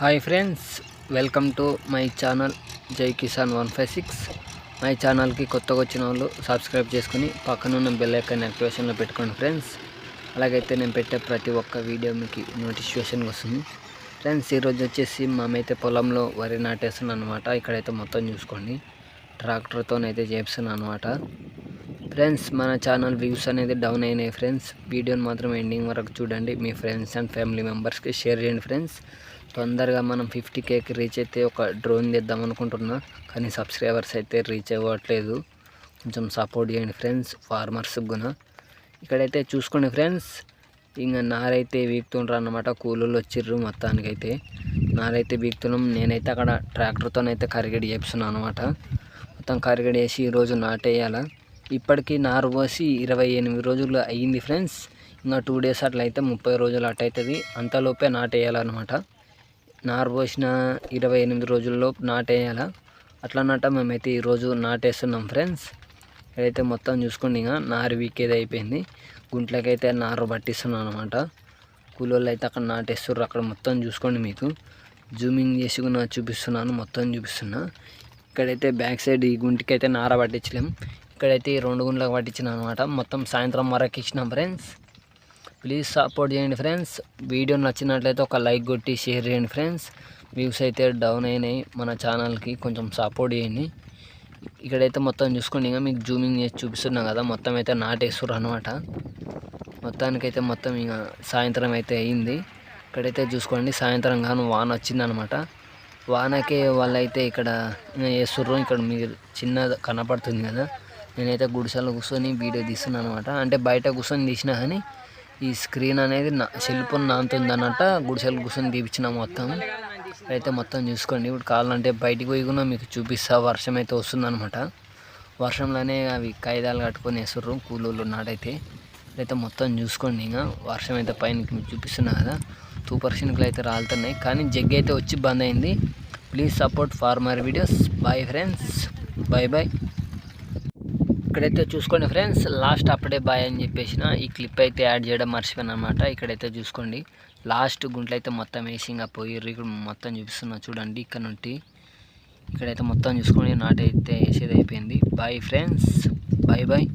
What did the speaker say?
Hi friends welcome to my channel Jai Kisan one five six. My ఛానల్కి కొత్తగా వచ్చిన వాళ్ళు సబ్స్క్రైబ్ చేసుకుని పక్కనున్న బెల్ ఐకాన్ యాక్టివేషన్లో పెట్టుకోండి ఫ్రెండ్స్. అలాగైతే నేను పెట్టే ప్రతి ఒక్క వీడియో మీకు నోటిఫికేషన్ వస్తుంది. ఫ్రెండ్స్ ఈరోజు వచ్చేసి మేమైతే పొలంలో వరి నాటేస్తున్నాను అనమాట ఇక్కడైతే మొత్తం చూసుకోండి. ట్రాక్టర్తోనైతే చేస్తున్నాను అనమాట ఫ్రెండ్స్ మన ఛానల్ వ్యూస్ అనేది డౌన్ అయినాయి ఫ్రెండ్స్. వీడియోని మాత్రం ఎండింగ్ వరకు చూడండి. మీ ఫ్రెండ్స్ అండ్ ఫ్యామిలీ మెంబర్స్కి షేర్ చేయండి ఫ్రెండ్స్. తొందరగా మనం ఫిఫ్టీ కేకి రీచ్ అయితే ఒక డ్రోన్ తెద్దాం అనుకుంటున్నా కానీ సబ్స్క్రైబర్స్ అయితే రీచ్ అవ్వట్లేదు. కొంచెం సపోర్ట్ చేయండి ఫ్రెండ్స్ ఫార్మర్స్ కూడా ఇక్కడైతే చూసుకోండి ఫ్రెండ్స్ ఇంకా నారైతే వీక్తుండ్రు అనమాట కూలీలు వచ్చిర్రు మొత్తానికైతే. నారైతే వీక్తున్నాం నేనైతే అక్కడ ట్రాక్టర్తోనైతే కరిగడి చేస్తున్నాను అనమాట మొత్తం కరిగడి వేసి ఈరోజు నాటేయాల. ఇప్పటికీ నారు పోసి ఇరవై ఎనిమిది రోజులు అయ్యింది ఫ్రెండ్స్ ఇంకా టూ డేస్ అట్లయితే ముప్పై రోజులు అట్ట అవుతుంది అంతలోపే నాటేయాలన్నమాట. నారు పోసిన ఇరవై ఎనిమిది రోజుల్లో నాటేయాల? అట్లా నాట మేమైతే ఈరోజు నాటేస్తున్నాం ఫ్రెండ్స్. ఇక్కడైతే మొత్తం చూసుకోండి ఇంకా నారు వీకేది అయిపోయింది. గుంట్లకైతే నారు పట్టిస్తున్నాం అనమాట కూలోళ్ళు అయితే అక్కడ నాటేస్తున్నారు అక్కడ మొత్తం చూసుకోండి మీకు. జూమింగ్ చేసి కూడా చూపిస్తున్నాను మొత్తం చూపిస్తున్నా. ఇక్కడైతే బ్యాక్ సైడ్ ఈ గుంటికి అయితే నార పట్టించలేం. ఇక్కడైతే ఈ రెండు గుంట్లకు పట్టించిన అనమాట మొత్తం సాయంత్రం వరకు ఇచ్చినాం ఫ్రెండ్స్. ప్లీజ్ సపోర్ట్ చేయండి ఫ్రెండ్స్ వీడియో నచ్చినట్లయితే ఒక లైక్ కొట్టి షేర్ చేయండి ఫ్రెండ్స్ వ్యూస్ అయితే డౌన్ అయినాయి. మన ఛానల్కి కొంచెం సపోర్ట్ చేయండి. ఇక్కడైతే మొత్తం చూసుకోండి. ఇంకా మీకు జూమింగ్ చేసి చూపిస్తున్నాం కదా మొత్తం అయితే నాటేస్తారు అనమాట మొత్తానికైతే మొత్తం ఇక సాయంత్రం అయితే అయింది. ఇక్కడైతే చూసుకోండి సాయంత్రం కాను వాన వచ్చిందనమాట వానకే వాళ్ళైతే ఇక్కడ వేస్తుర్రు ఇక్కడ మీరు చిన్న కనపడుతుంది కదా. నేనైతే గుడిసెలో కూర్చొని వీడియో తీస్తున్నాను అనమాట అంటే బయట కూర్చొని తీసినా కానీ ఈ స్క్రీన్ అనేది నా సెల్ఫోన్ నాంతుంది అన్నట్ట గుడిసెలు కూర్చొని తీపించినా మొత్తం. అయితే మొత్తం చూసుకోండి. ఇప్పుడు కావాలంటే బయటికి పోయి కూడా మీకు చూపిస్తా. వర్షం అయితే వస్తుందన్నమాట. వర్షంలోనే అవి కాగితాలు కట్టుకొని వేస్తుర్రు కూలోళ్ళు నాటైతే అయితే మొత్తం చూసుకోండి ఇంకా. వర్షం అయితే పైన మీకు చూపిస్తున్నా కదా. టూ పర్సెంట్లు అయితే రాలుతున్నాయి. కానీ జగ్ అయితే వచ్చి బంద్ అయింది. Please support farmer videos bye friends bye bye ఇక్కడైతే చూసుకోండి ఫ్రెండ్స్ లాస్ట్ అప్పుడే బాయ్ అని చెప్పేసిన. ఈ క్లిప్ అయితే యాడ్ చేయడం మర్చిపోయాను అనమాట ఇక్కడైతే చూసుకోండి. లాస్ట్ గుంట్లో అయితే మొత్తం వేసి పోయిర్రు ఇక్కడ మొత్తం చూపిస్తున్నా చూడండి ఇక్కడ నుండి. ఇక్కడైతే మొత్తం చూసుకోండి. నాటైతే వేసేది అయిపోయింది బాయ్ ఫ్రెండ్స్ బాయ్ బాయ్